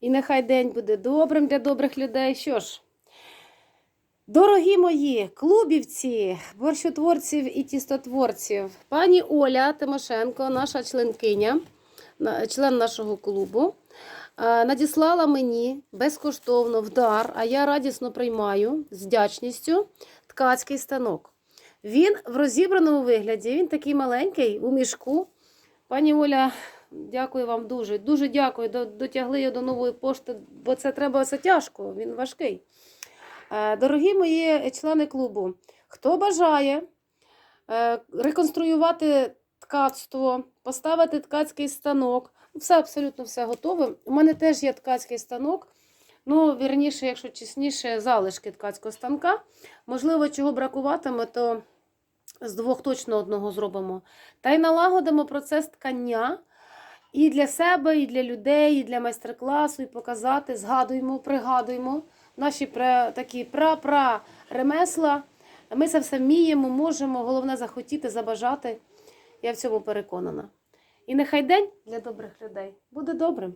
І нехай день буде добрим для добрих людей. Що ж, дорогі мої клубівці, борщотворців і тістотворців, пані Оля Тимошенко, наша членкиня, член нашого клубу, надіслала мені безкоштовно в дар, а я радісно приймаю з вдячністю ткацький станок. Він в розібраному вигляді, він такий маленький у мішку. Пані Оля, дякую вам дуже. Дуже дякую. Дотягли його до нової пошти, бо це треба це тяжко, він важкий. Е, Дорогі мої члени клубу, хто бажає е, реконструювати ткацтво, поставити ткацький станок, все абсолютно все готове. У мене теж є ткацький станок. Ну, вірніше, якщо чесніше, залишки ткацького станка. Можливо, чого бракуватиме, то з двох точно одного зробимо. Та й налагодимо процес ткання і для себе, і для людей, і для майстер-класу, і показати, згадуємо, пригадуємо наші такі пра-пра ремесла. Ми це все вміємо, можемо. Головне захотіти, забажати. Я в цьому переконана. І нехай день для добрих людей буде добрим.